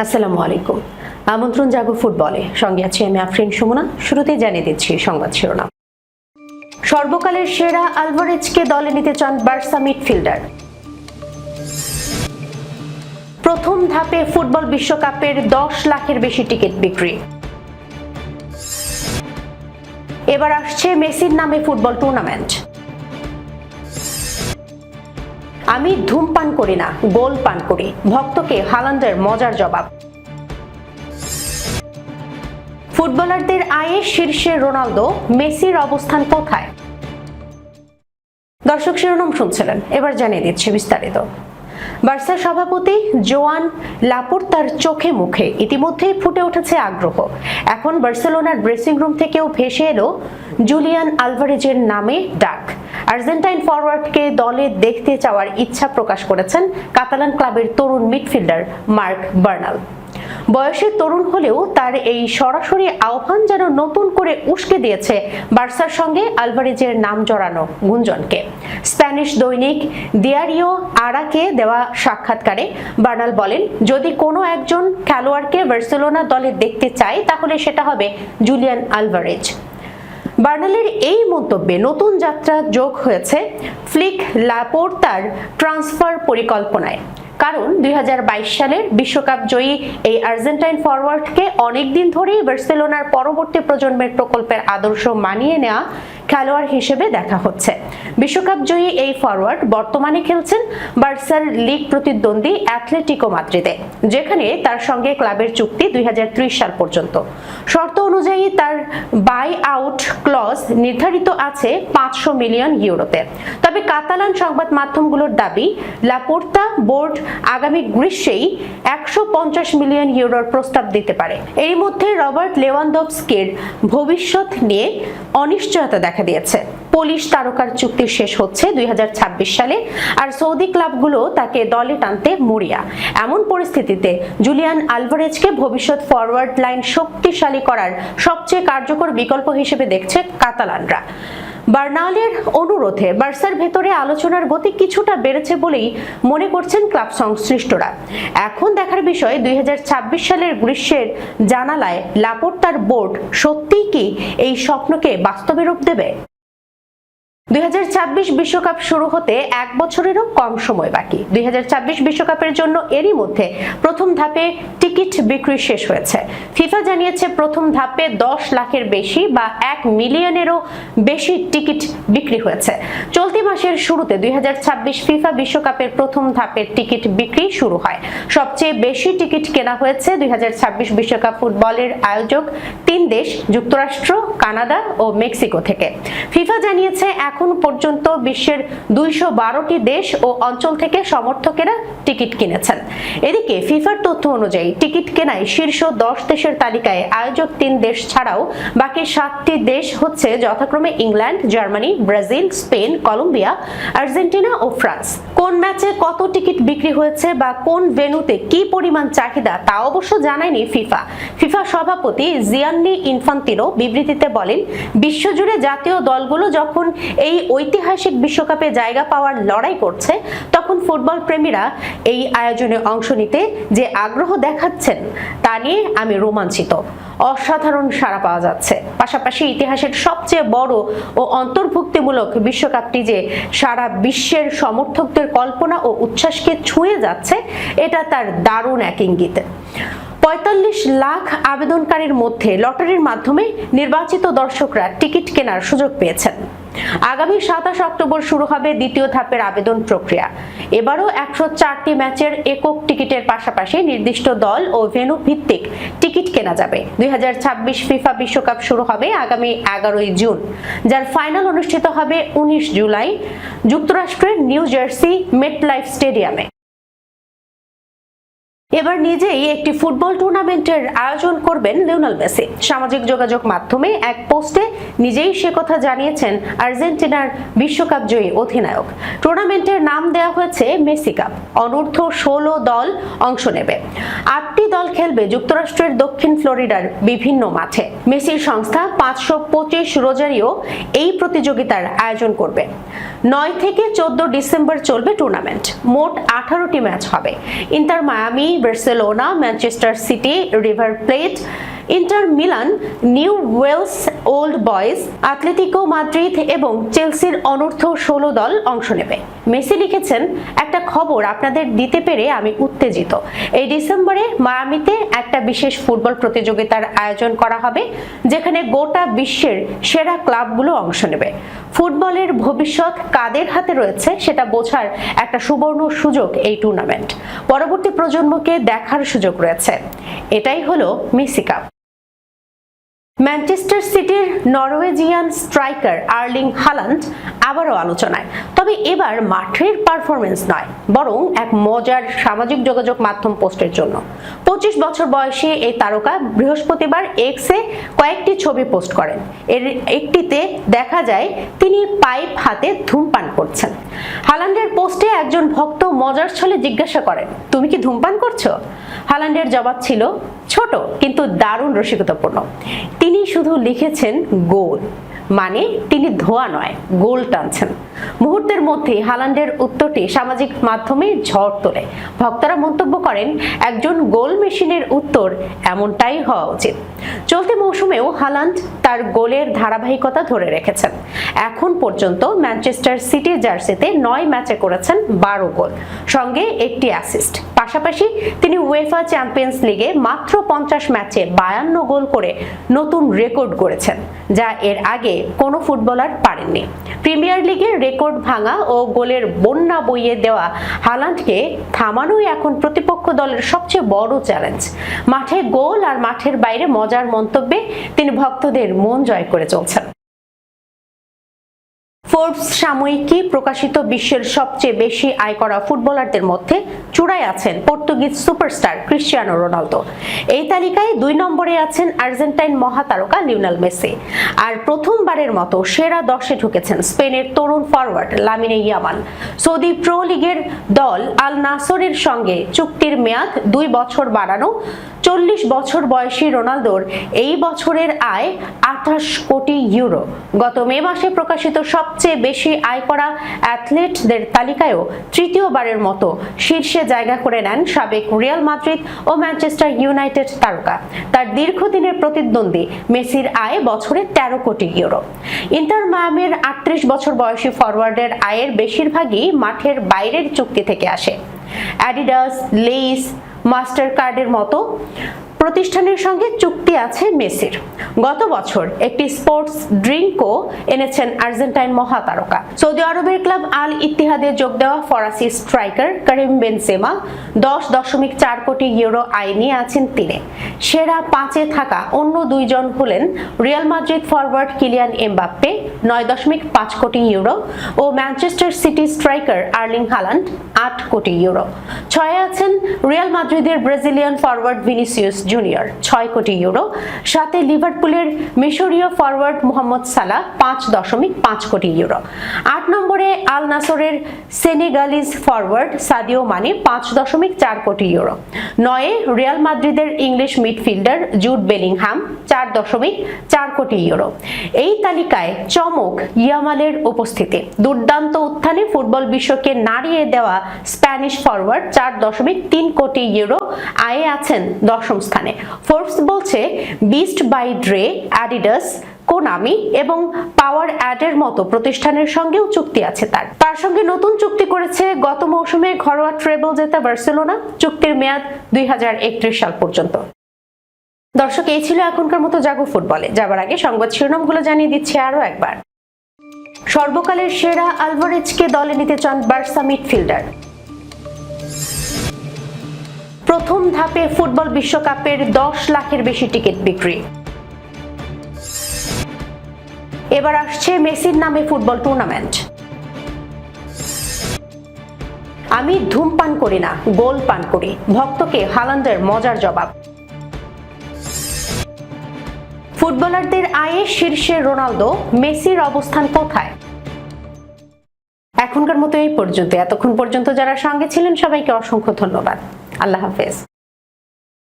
আসসালামু আলাইকুম। আমন্ত্রণ জাগো ফুটবলে। সঙ্গে আছি আমি আফরিন সুমনা। শুরুতেই জানিয়ে দিচ্ছি সংবাদ শিরোনাম। সর্বকালের সেরা আলভারেজকে দলে নিতে চান বার্সা মিডফিল্ডার। প্রথম ধাপে ফুটবল বিশ্বকাপের দশ লাখের বেশি টিকিট বিক্রি। এবার আসছে মেসির নামে ফুটবল টুর্নামেন্ট। আমি ধূমপান করি না গোল পান করি। ভক্তকে হালান্ডের মজার জবাব। ফুটবলারদের আয়ে শীর্ষে রোনালদো, মেসির অবস্থান কোথায়? দর্শক শিরোনাম শুনছিলেন, এবার জানিয়ে দিচ্ছে বিস্তারিত। বার্সার সভাপতি জোয়ান লাপুর লাপোর্তার চোখে মুখে। ইতিমধ্যেই ফুটে উঠেছে আগ্রহ। এখন বার্সেলোনার ড্রেসিং রুম থেকেও ভেসে এলো জুলিয়ান আলভারেজের নামে ডাক। আর্জেন্টাইন ফরওয়ার্ডকে দলে দেখতে চাওয়ার ইচ্ছা প্রকাশ করেছেন কাতালান ক্লাবের তরুণ মিডফিল্ডার মার্ক বার্নাল। বয়সে তরুণ হলেও তার এই সরাসরি আহ্বান যেন নতুন করে উস্কে দিয়েছে বার্সার সঙ্গে আলভারেজের নাম জড়ানো গুঞ্জনকে। স্প্যানিশ দৈনিক দিয়ারিও আরাকে দেওয়া সাক্ষাৎকারে বার্নাল বলেন, যদি কোনো একজন খেলোয়াড়কে বার্সেলোনা দলে দেখতে চায়, তাহলে সেটা হবে জুলিয়ান আলভারেজ। বার্নালের এই মন্তব্যে নতুন যাত্রা যোগ হয়েছে ফ্লিক লাপোর্তার ট্রান্সফার পরিকল্পনায়। কারণ দুই হাজার বাইশ সালের বিশ্বকাপ জয়ী এই আর্জেন্টাইন ফরওয়ার্ডকে অনেকদিন ধরেই বার্সেলোনার পরবর্তী প্রজন্মের প্রকল্পের আদর্শ মানিয়ে নেওয়া খেলোয়াড় হিসেবে দেখা হচ্ছে। বিশ্বকাপ জয়ী এই ফরওয়ার্ড বর্তমানে খেলছেন বার্সার লিগ প্রতিদ্বন্দ্বী অ্যাথলেটিকো মাদ্রিদে, যেখানে তার সঙ্গে ক্লাবের চুক্তি দুই হাজার ত্রিশ সাল পর্যন্ত। শর্ত অনুযায়ী তার বাই আউট ক্লজ নির্ধারিত আছে পাঁচশো মিলিয়ন ইউরোতে। তবে কাতালান সংবাদ মাধ্যমগুলোর দাবি, লাপোর্তা বোর্ড আগামী গ্রীষ্মেই একশো পঞ্চাশ মিলিয়ন ইউরোর প্রস্তাব দিতে পারে। এর মধ্যে রবার্ট লেওয়ানদভস্কির ভবিষ্যৎ নিয়ে অনিশ্চয়তা দেখা দিয়েছে। পোলিশ তারকার চুক্তি শেষ হচ্ছে দুই হাজার ছাব্বিশ সালে, আর সৌদি ক্লাবগুলো তাকে দলে টানতে মরিয়া এমন পরিস্থিতিতে জুলিয়ান আলভারেজকে ভবিষ্যৎ ফরওয়ার্ড লাইন শক্তিশালী করার সবচেয়ে কার্যকর বিকল্প হিসেবে দেখছে কাতালানরা। বার্নালের অনুরোধে বার্সার ভেতরে আলোচনার গতি কিছুটা বেড়েছে বলেই মনে করছেন ক্লাব সংশ্লিষ্টরা। এখন দেখার বিষয়, দুই হাজার ছাব্বিশ সালের গ্রীষ্মের জানালায় লাপোর্তার বোর্ড সত্যিই কি এই স্বপ্নকে বাস্তবে রূপ দেবে? দুই বিশ্বকাপ শুরু হতে এক বছরেরও কম সময় বাকি। দুই বিশ্বকাপের জন্য এরই মধ্যে প্রথম ধাপে টিকিট বিক্রি শেষ হয়েছে। ফিফা জানিয়েছে প্রথম ধাপে দশ লাখের বেশি বা এক মিলিয়নেরও বেশি টিকিট বিক্রি হয়েছে। চলতি মাসের শুরুতে দুই ফিফা বিশ্বকাপের প্রথম ধাপের টিকিট বিক্রি শুরু হয়। সবচেয়ে বেশি টিকিট কেনা হয়েছে দুই বিশ্বকাপ ফুটবলের আয়োজক তিন দেশ, যুক্তরাষ্ট্র, কানাডা ও মেক্সিকো থেকে। ফিফা জানিয়েছে এখন পর্যন্ত বিশ্বের দুইশো বারোটি দেশ ও অঞ্চল থেকে সমর্থকেরা টিকিট কিনেছেন। এদিকে ফিফার তথ্য অনুযায়ী টিকিট কেনায় শীর্ষ দশ দেশের তালিকায় আয়োজক তিন দেশ ছাড়াও বাকি সাতটি দেশ হচ্ছে যথাক্রমে England, Germany, Brazil, Spain, Colombia, Argentina ও ফ্রান্স। কোন ম্যাচে কত টিকিট বিক্রি হয়েছে বা কোন ভেন্যুতে কি পরিমাণ চাহিদা তা অবশ্য জানায়নি ফিফা। ফিফা সভাপতি জিয়ান্নি ইনফান্তিনো বিবৃতিতে বলেন, বিশ্বজুড়ে জাতীয় দলগুলো যখন এই ঐতিহাসিক বিশ্বকাপে জায়গা পাওয়ার লড়াই করছে, তখন ফুটবল প্রেমীরা এই আয়োজনে অংশ নিতে যে আগ্রহ দেখাচ্ছেন, তা নিয়ে আমি রোমাঞ্চিত। অসাধারণ সাড়া পাওয়া যাচ্ছে। পাশাপাশি ইতিহাসের সবচেয়ে বড় ও অন্তর্ভুক্তিমূলক বিশ্বকাপটি যে সারা বিশ্বের সমর্থকদের কল্পনা ও উচ্ছ্বাসকে ছুঁয়ে যাচ্ছে, এটা তার দারুণ এক ইঙ্গিত। পঁয়তাল্লিশ লাখ আবেদনকারীর মধ্যে লটারির মাধ্যমে নির্বাচিত দর্শকরা টিকিট কেনার সুযোগ পেয়েছেন। আগামী সাতাশ অক্টোবর শুরু হবে দ্বিতীয় ধাপের আবেদন প্রক্রিয়া। এবারও একশো চারটি ম্যাচের একক টিকিটের পাশাপাশি নির্দিষ্ট দল ও ভেনু ভিত্তিক টিকিট কেনা যাবে। দুই হাজার ছাব্বিশ ফিফা বিশ্বকাপ শুরু হবে আগামী এগারোই জুন, যার ফাইনাল অনুষ্ঠিত হবে উনিশ জুলাই। যুক্তরাষ্ট্রের নিউ জার্সি মেট লাইফ স্টেডিয়ামে। এবার নিজেই একটি ফুটবল টুর্নামেন্টের আয়োজন করবেন লিওনাল মেসি। সামাজিক যোগাযোগ মাধ্যমে এক পোস্টে নিজেই সে কথা জানিয়েছেন আর্জেন্টিনার বিশ্বকাপ জয়ী অধিনায়ক। টুর্নামেন্টের নাম দেওয়া হয়েছে মেসি কাপ। অনূর্ধ্ব ষোলো দল অংশ নেবে। আটটি দল খেলবে যুক্তরাষ্ট্রের দক্ষিণ ফ্লোরিডার বিভিন্ন মাঠে। মেসির সংস্থা পাঁচশো পঁচিশ রোজারিও এই প্রতিযোগিতার আয়োজন করবে। নয় থেকে চোদ্দ ডিসেম্বর চলবে টুর্নামেন্ট। মোট আঠারোটি ম্যাচ হবে। Inter Miami Barcelona Manchester City River Plate Inter Milan Newell's Old Boys Atletico Madrid এবং চেলসির অনূর্ধ্ব ষোলো দল অংশ নেবে। মেসি লিখেছেন, একটা খবর আপনাদের দিতে পেরে আমি উত্তেজিত। এই ডিসেম্বরে মায়ামিতে একটা বিশেষ ফুটবল প্রতিযোগিতার আয়োজন করা হবে, যেখানে গোটা বিশ্বের সেরা ক্লাবগুলো অংশ নেবে। ফুটবলের ভবিষ্যৎ কাদের হাতে রয়েছে সেটা বোঝার একটা সুবর্ণ সুযোগ এই টুর্নামেন্ট পরবর্তী প্রজন্মকে দেখার সুযোগ রয়েছে। এটাই হলো মেসি কাপ। ম্যানচেস্টার সিটির নরওয়েজিয়ান স্ট্রাইকার আর্লিং হালান্ড আবারও আলোচনায়। তবে এবার মাঠের পারফরমেন্স নয়, বরং এক মজার সামাজিক যোগাযোগ মাধ্যম পোস্টের জন্য। পঁচিশ বছর বয়সী এই তারকা বৃহস্পতিবার এক্সে কয়েকটি ছবি পোস্ট করেন। এর একটিতে দেখা যায়, তিনি পাইপ হাতে ধূমপান করছেন। হালান্ডের পোস্টে একজন ভক্ত মজার ছলে জিজ্ঞাসা করেন, তুমি কি ধূমপান করছ? হালান্ডের জবাব ছিল ছোট, কিন্তু দারুণ রসিকতাপূর্ণ। তিনি শুধু লিখেছেন গোল মানে তিনি ধোয়া নয়, গোল টানছেন। মুহূর্তের মধ্যে হালান্ডের উত্তরটি সামাজিক মাধ্যমে ঝড় তোলে। ভক্তরা মন্তব্য করেন, একজন গোল মেশিনের উত্তর এমনটাই হওয়া উচিত। চলতি মৌসুমেও হালান্ড তার গোলের ধারাবাহিকতা ধরে রেখেছেন। এখন পর্যন্ত ম্যানচেস্টার সিটির জার্সিতে নয় ম্যাচে করেছেন বারো গোল। সঙ্গে একটি অ্যাসিস্ট পাশাপাশি তিনি উয়েফা চ্যাম্পিয়ন্স লিগে মাত্র পঞ্চাশ ম্যাচে বায়ান্ন গোল করে নতুন রেকর্ড করেছেন যা এর আগে কোনো ফুটবলার পারেননি। প্রিমিয়ার লিগের রেকর্ড ভাঙা ও গোলের বন্যা বইয়ে দেওয়া হালান্ডকে থামানোই এখন প্রতিপক্ষ দলের সবচেয়ে বড় চ্যালেঞ্জ মাঠে গোল আর মাঠের বাইরে মজার মন্তব্যে তিনি ভক্তদের মন জয় করে চলছেন। ফোর্বস সাময়িকী প্রকাশিত বিশ্বের সবচেয়ে বেশি আয় করা ফুটবলারদের মধ্যে চূড়ায় আছেন পর্তুগিজ সুপারস্টার ক্রিশ্চিয়ানো রোনালদো। এই তালিকায় দুই নম্বরে আছেন আর্জেন্টাইন মহাতারকা লিওনেল মেসি। আর প্রথমবারের মতো সেরা দশে ঢুকেছেন স্পেনের তরুণ forward Lamine Yamal. Saudi pro লিগের দল আল নাসরের সঙ্গে চুক্তির মেয়াদ দুই বছর বাড়ানো, চল্লিশ বছর বয়সী রোনালদোর এই বছরের আয় আঠাশ কোটি ইউরো। গত মে মাসে প্রকাশিত সবচেয়ে বেশি আয় করা অ্যাথলেটদের তালিকায়ও তৃতীয়বারের মতো শীর্ষে জায়গা করে নেন সাবেক রিয়াল মাদ্রিদ ও ম্যানচেস্টার ইউনাইটেড তারকা। তার দীর্ঘদিনের প্রতিদ্বন্দ্বী মেসির আয় বছরে তেরো কোটি ইউরো। ইন্টার মায়ামের আটত্রিশ বছর বয়সী ফরওয়ার্ডের আয়ের বেশিরভাগই মাঠের বাইরের চুক্তি থেকে আসে। অ্যাডিডাস, লেইস মাস্টার কার্ডের মতো প্রতিষ্ঠানের সঙ্গে চুক্তি আছে মেসির। গত বছর একটি স্পোর্টস ড্রিঙ্কও এনেছেন আর্জেন্টাইন মহাতারকা। সৌদি আরবের ক্লাব আল ইতিহাদে যোগ দেওয়া ফরাসি স্ট্রাইকার করিম বেনসেমা দশ দশমিক চার কোটি ইউরো আয় নিয়ে আছেন তিনি। সেরা পাঁচে থাকা অন্য দুইজন হলেন Real Madrid forward Kylian Mbappe, নয় দশমিক পাঁচ কোটি ইউরো ও Manchester City striker Erling Haaland, আট কোটি ইউরো। ছয়ে আছেন রিয়াল মাদ্রিদের ব্রাজিলিয়ান ফরওয়ার্ড ভিনিসিয়াস জুনিয়র, ছয় কোটি ইউরো। সাথে লিভারপুলের মিশরীয় ফরওয়ার্ড মোহাম্মদ সালা পাঁচ দশমিক পাঁচ কোটি ইউরো। আট নম্বরে আল নাসরের সেনেগালিজ ফরওয়ার্ড সাদিও মানে পাঁচ দশমিক চার কোটি ইউরো। নয়ে রিয়াল মাদ্রিদের ইংলিশ মিডফিল্ডার জুড বেলিংহাম চার দশমিক চার কোটি ইউরো। এই তালিকায় চমক ইয়ামালের উপস্থিতি। দুর্দান্ত উত্থানে ফুটবল বিশ্বকে নাড়িয়ে দেওয়া স্প্যানিশ ফরওয়ার্ড চার দশমিক তিন কোটি ইউরো আয়ে আছেন দশম স্থানে। ফোর্বস বলছে, বিস্ট বাই ড্রে, অ্যাডিডাস, কোনামি এবং পাওয়ার অ্যাডের মতো প্রতিষ্ঠানের সঙ্গেও চুক্তি আছে তার। তার সঙ্গে নতুন চুক্তি করেছে গত মৌসুমে ঘরোয়া ট্রেবল জেতা বার্সেলোনা। চুক্তির মেয়াদ দুই হাজার একত্রিশ সাল পর্যন্ত। দর্শক, এই ছিল এখনকার মতো জাগো ফুটবলে। যাবার আগে সংবাদ শিরোনামগুলো জানিয়ে দিচ্ছি আরও একবার। সর্বকালের সেরা আলভারেজকে দলে নিতে চান বার্সা মিডফিল্ডার। প্রথম ধাপে ফুটবল বিশ্বকাপের দশ লাখের বেশি টিকিট বিক্রি। এবার আসছে মেসির নামে ফুটবল টুর্নামেন্ট। আমি ধূমপান করি না, গোল পান করি। ভক্তকে হালান্ডের মজার জবাব। ফুটবলারদের আয়ে শীর্ষে রোনালদো, মেসির অবস্থান কোথায়? এখনকার মতো এই পর্যন্ত। এতক্ষণ পর্যন্ত যারা সঙ্গে ছিলেন, সবাইকে অসংখ্য ধন্যবাদ। আল্লাহ হাফেজ।